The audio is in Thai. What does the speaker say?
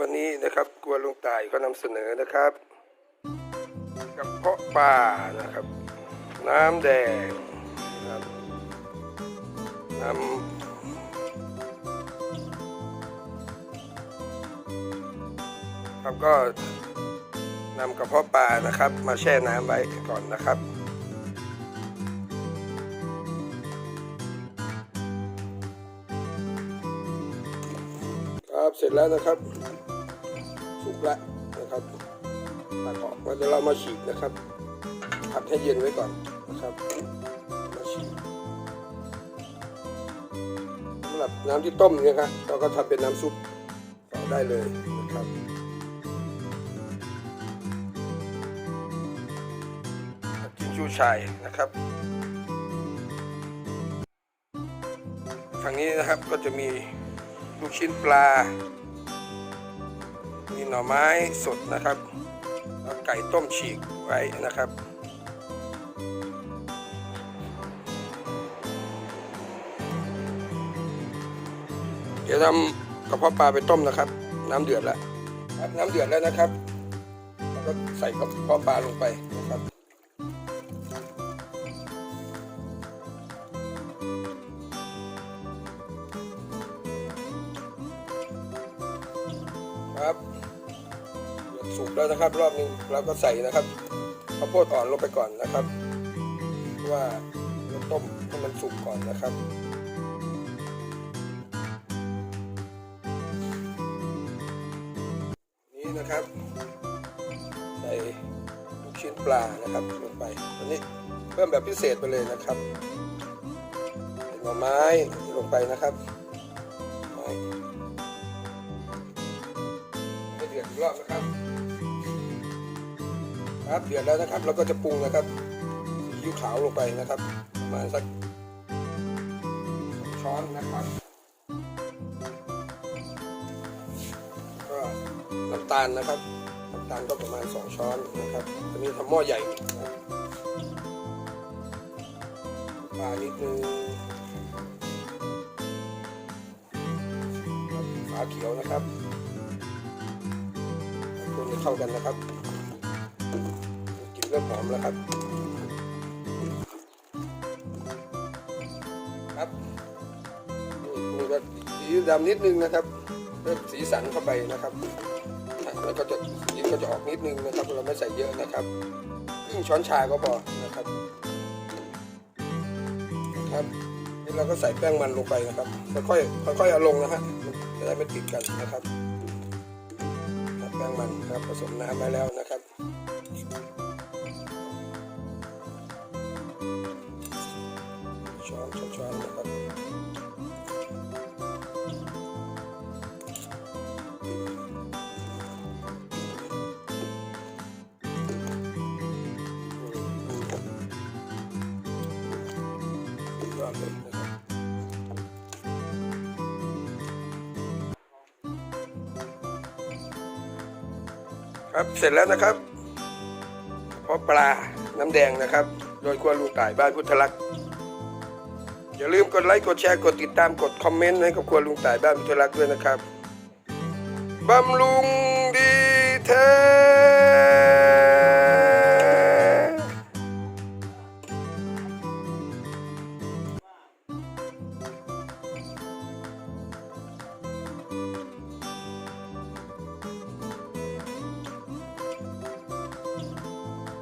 วันนี้นะครับครูหลวงไต๋ก็นำเสนอนะครับกระเพาะปลานะครับ น้ำแดงนะครับน้ำครับก็นำกระเพาะปลานะครับ มาแช่น้ำไว้ก่อนนะครับ ครับเสร็จแล้วนะครับ สุกแล้วนะครับตักออกแล้วเดี๋ยวเรามาฉีกนะครับผัดให้เย็นไว้ก่อนนะครับมาฉีกสำหรับน้ำที่ต้มเนี่ยครับเราก็ทำเป็นน้ำซุปต่อได้เลยนะครับผัดจิ้มชูชายนะครับฝั่งนี้นะครับก็จะมี ลูกชิ้นปลา มีหน่อไม้สดนะครับแล้วไก่ต้มฉีกไว้นะครับเดี๋ยวทำกระเพาะปลาไปต้มนะครับ น้ำเดือดแล้วครับน้ำเดือดแล้วนะครับแล้วก็ใส่กระเพาะปลาลงไปนะครับ ครับเดือดสุกแล้วนะครับ รอบนึงเราก็ใส่นะครับข้าวโพดอ่อนลงไปก่อนนะครับว่าเราต้มให้มันสุกก่อนนะครับนี้นะครับ ใส่ลูกชิ้นปลานะครับลงไปอันนี้เพิ่มแบบพิเศษไปเลยนะครับหน่อไม้ลงไปนะครับไม้ รอบนะครับ ครับเดือดแล้วนะครับ เราก็จะปรุงนะครับซีอิ๊วขาวลงไปนะครับประมาณสักสองช้อนนะครับ ก็น้ำตาลนะครับน้ำตาลก็ประมาณ 2 ช้อนนะครับอันนี้ทำหม้อใหญ่ปลานิดนึงฝาเขียวนะครับ เข้ากันนะครับกลิ่นเริ่มหอมแล้วครับ ครับนี่ก็สีดำนิดนึงนะครับเพิ่มสีสันเข้าไปนะครับแล้วก็จะสีก็จะออกนิดนึงนะครับ เราไม่ใส่เยอะนะครับครึ่งช้อนชาก็พอนะครับ ครับนี่เราก็ใส่แป้งมันลงไปนะครับค่อยๆค่อยๆเอาลงนะฮะจะได้ไม่ติดกันนะครับ แป้งมันครับผสมน้ำไว้แล้วนะครับช้อนช้อนนะครับยอดเลย ครับเสร็จแล้วนะครับเพาะปลาน้ำแดงนะครับ โดยครัวลุงต่ายบ้านพุทธลักษณ์อย่าลืมกดไลค์กดแชร์กดติดตามกดคอมเมนต์ให้กับครัวลุงต่ายบ้านพุทธลักษณ์ด้วยนะครับบำรุงดีเทอ